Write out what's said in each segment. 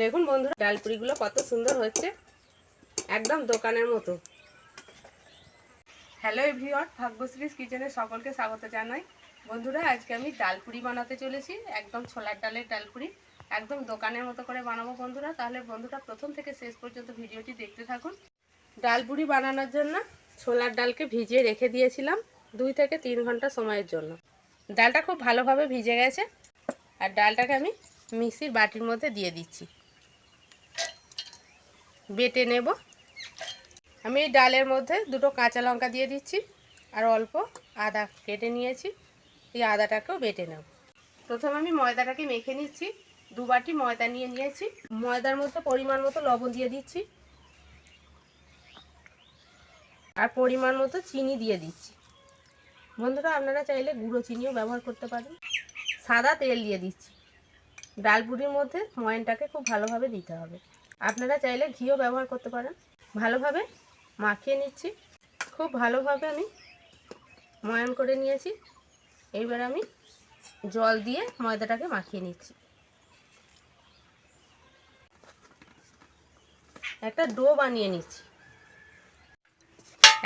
দেখুন বন্ধুরা, ডালপুরিগুলো কত সুন্দর হচ্ছে একদম দোকানের মতো। হ্যালো এভরিওয়ান ভাগ্যশ্রীস কিচেনে সকলকে স্বাগত জানাই। বন্ধুরা, আজকে আমি ডালপুরি বানাতে চলেছি, একদম ছোলার ডালের ডালপুরি। একদম দোকানের মতো করে বানাবো বন্ধুরা, তাহলে বন্ধুরা প্রথম থেকে শেষ পর্যন্ত ভিডিওটি দেখতে থাকুন। ডালপুরি বানানোর জন্য ছোলার ডালকে ভিজিয়ে রেখে দিয়েছিলাম দুই থেকে তিন ঘণ্টা সময়ের জন্য। ডালটা খুব ভালোভাবে ভিজে গেছে। আর ডালটাকে আমি মিক্সির বাটির মধ্যে দিয়ে দিচ্ছি। বেটে নেব। আমি এই ডালের মধ্যে দুটো কাঁচা লঙ্কা দিয়ে দিচ্ছি আর অল্প আদা কেটে নিয়েছি। এই আদাটাকেও বেটে নেব। প্রথমে আমি ময়দাটাকে মেখে নিচ্ছি। দু বাটি ময়দা নিয়ে নিয়েছি। ময়দার মধ্যে পরিমাণ মতো লবণ দিয়ে দিচ্ছি। আর পরিমাণ মতো চিনি দিয়ে দিচ্ছি। বন্ধুরা আপনারা চাইলে গুঁড়ো চিনিও ব্যবহার করতে পারেন। সাদা তেল দিয়ে দিচ্ছি। ডালপুরির মধ্যে ময়নটাকে খুব ভালোভাবে দিতে হবে। আপনারা চাইলে ঘিও ব্যবহার করতে পারেন। ভালোভাবে মাখিয়ে নিচ্ছি। খুব ভালোভাবে আমি ময়ান করে নিয়েছি। এইবার আমি জল দিয়ে ময়দাটাকে মাখিয়ে নিচ্ছি। একটা ডো বানিয়ে নিচ্ছি।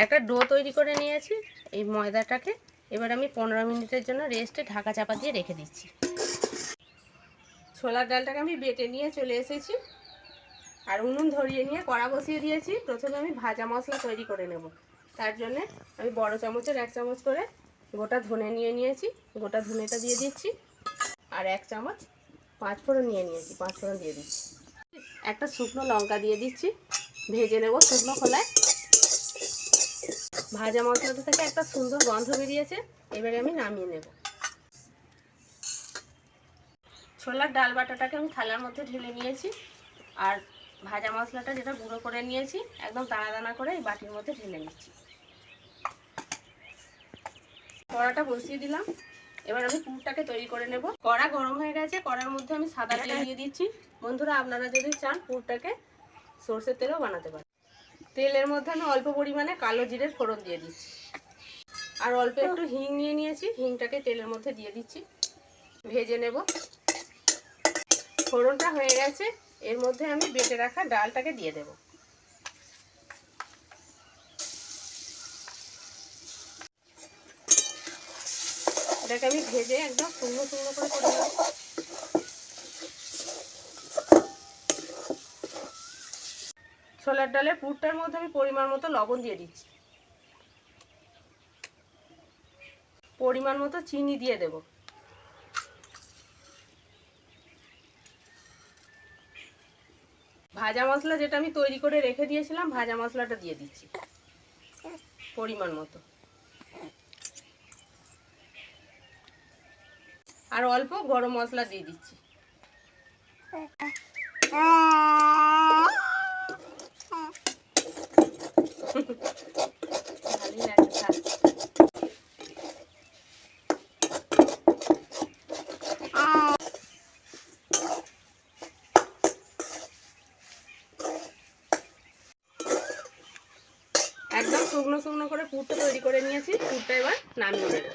একটা ডো তৈরি করে নিয়েছি এই ময়দাটাকে। এবার আমি পনেরো মিনিটের জন্য রেস্টে ঢাকা চাপা দিয়ে রেখে দিচ্ছি। ছোলার ডালটাকে আমি বেটে নিয়ে চলে এসেছি। আর উনুন ধরিয়ে নিয়ে কড়া বসিয়ে দিয়েছি। প্রথমে আমি ভাজা মশলা তৈরি করে নেব। তার জন্যে আমি বড় চামচের এক চামচ করে গোটা ধনে নিয়ে নিয়েছি। গোটা ধনেটা দিয়ে দিচ্ছি। আর এক চামচ পাঁচ ফোড়ন নিয়ে নিয়েছি। পাঁচ ফোড়ন দিয়ে দিচ্ছি। একটা শুকনো লঙ্কা দিয়ে দিচ্ছি। ভেজে নেব শুকনো খোলায়। ভাজা মশলাটা থেকে একটা সুন্দর গন্ধ বেরিয়েছে, এবারে আমি নামিয়ে নেব। ছোলার ডাল বাটাটাকে আমি থালার মধ্যে ঢেলে নিয়েছি, আর ভাজা মশলাটা যেটা গুঁড়ো করে নিয়েছি, একদম দানা দানা করে এই বাটির মধ্যে ঢেলে নিচ্ছি। কড়াটা বসিয়ে দিলাম, এবার আমি পুরটাকে তৈরি করে নেব। কড়া গরম হয়ে গেছে, কড়ার মধ্যে আমি সাদা তেল দিয়ে দিচ্ছি। বন্ধুরা, আপনারা যদি চান পুরটাকে সর্ষের তেলও বানাতে পারেন। তেলের মধ্যে আমি অল্প পরিমাণে কালো জিরের ফোড়ন দিয়ে দিচ্ছি। আর অল্প একটু হিং নিয়ে নিয়েছি, হিংটাকে তেলের মধ্যে দিয়ে দিচ্ছি। ভেজে নেব। ফোড়নটা হয়ে গেছে, এর মধ্যে আমি বেটে রাখা ডালটাকে দিয়ে দেব। এটাকে আমি ভেজে একদম শুকনো শুকনো করে করে নেব। ছোলার ডালের পুরটার মধ্যে আমি পরিমাণ মতো লবণ দিয়ে দিচ্ছি। পরিমাণ মতো চিনি দিয়ে দেব। ভাজা মশলা যেটা আমি তৈরি করে রেখে দিয়েছিলাম, ভাজা মশলাটা দিয়ে দিচ্ছি। পরিমাণ মতো। আর অল্প গরম মশলা দিয়ে দিচ্ছি। একদম শুকনো শুকনো করে পুরটা তৈরি করে নিয়েছি। পুরটা এবার নামিয়ে নেব।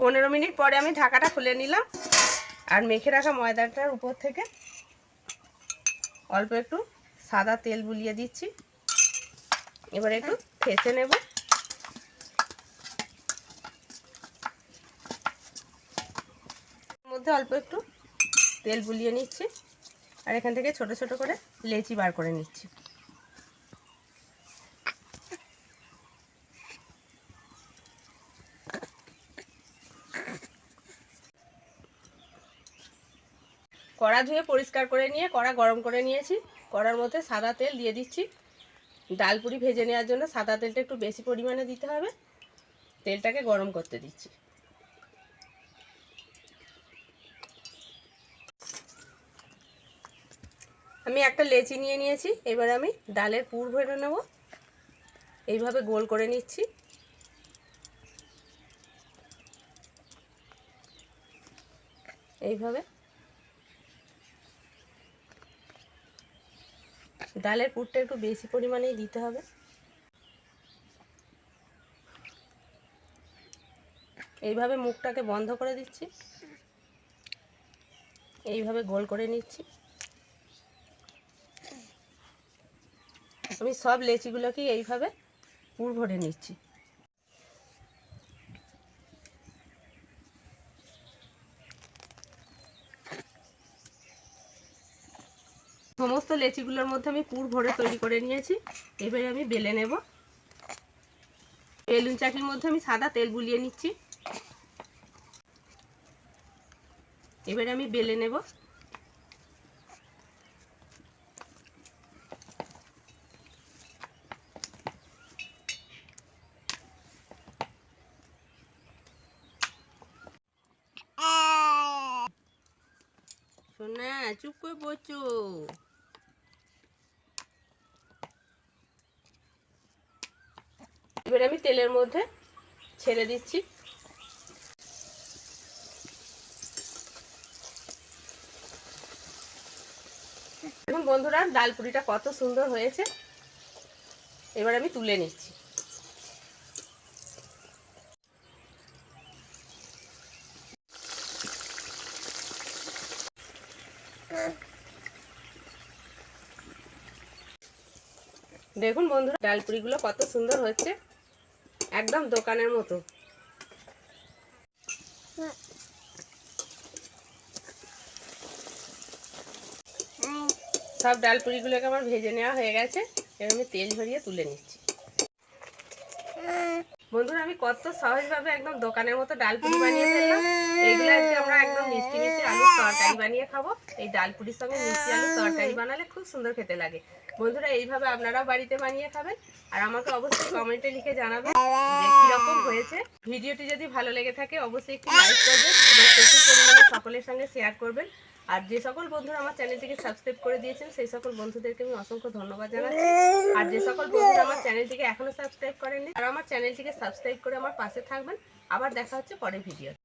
পনেরো মিনিট পরে আমি ঢাকাটা খুলে নিলাম। আর মেখে রাখা ময়দাটার উপর থেকে অল্প একটু সাদা তেল বুলিয়ে দিচ্ছি। এবার একটু ফেসে নেব। মধ্যে অল্প একটু তেল বুলিয়ে নিচ্ছি। আর এখান থেকে ছোট ছোট করে লেচি বার করে নিচ্ছি। কড়া ধুয়ে পরিষ্কার করে নিয়ে, কড়া গরম করে নিয়েছি। কড়ার মধ্যে সাদা তেল দিয়ে দিচ্ছি। ডাল ডালপুরি ভেজে নেওয়ার জন্য সাদা তেলটা একটু বেশি পরিমাণে দিতে হবে। তেলটাকে গরম করতে দিচ্ছি। আমি একটা লেচি নিয়ে নিয়েছি। এবার আমি ডালের পুর ভরে নেব। এইভাবে গোল করে নিচ্ছি। এইভাবে ডালের পুরটা একটু বেশি পরিমাণেই দিতে হবে। এইভাবে মুখটাকে বন্ধ করে দিচ্ছি। এইভাবে গোল করে নিচ্ছি। আমি সব লেচিগুলোকে এইভাবে পুর ভরে নিচ্ছি। সমস্ত লেচিগুলোর মধ্যে আমি পুর ভরে তৈরি করে নিয়েছি। এবারে আমি বেলে নেব। বেলুন চাকির মধ্যে আমি সাদা তেল বুলিয়ে নিচ্ছি। এবারে আমি বেলে নেব। চুপ করে বসো এবার আমি তেলের মধ্যে ছেড়ে দিচ্ছি। দেখুন বন্ধুরা, ডাল পুরিটা কত সুন্দর হয়েছে। এবার আমি তুলে নিচ্ছি। দেখুন বন্ধুরা, ডাল পুরিগুলো কত সুন্দর হচ্ছে একদম দোকানের মতো। সব ডাল পুরিগুলোকে আমার ভেজে নেওয়া হয়ে গেছে। এবার আমি তেল ভরিয়ে তুলে নিচ্ছি। বন্ধুরা, আমি কত সহজভাবে একদম দোকানের মতো ডাল পুরি বানিয়ে ফেললাম। এইগুলো আজকে আমরা একদম মিষ্টি মিষ্টি আলুর তরকারি বানিয়ে খাব। এই ডাল পুরির সঙ্গে মিষ্টি আলুর তরকারি বানালে খুব সুন্দর খেতে লাগে। বন্ধুরা, এইভাবে আপনারাও বাড়িতে বানিয়ে খাবেন। আর আমাকে অবশ্যই কমেন্টে লিখে জানাবেন যে কীরকম হয়েছে। ভিডিওটি যদি ভালো লেগে থাকে, অবশ্যই একটু লাইক করবেন এবং প্রচুর পরিমাণে সকলের সঙ্গে শেয়ার করবেন। আর যে সকল বন্ধুরা আমার চ্যানেলটিকে সাবস্ক্রাইব করে দিয়েছেন, সেই সকল বন্ধুদেরকে আমি অসংখ্য ধন্যবাদ জানাচ্ছি। আর যে সকল বন্ধুরা আমার চ্যানেলটিকে এখনও সাবস্ক্রাইব করেননি আর আমার চ্যানেলটিকে সাবস্ক্রাইব করে আমার পাশে থাকবেন। আবার দেখা হচ্ছে পরে ভিডিও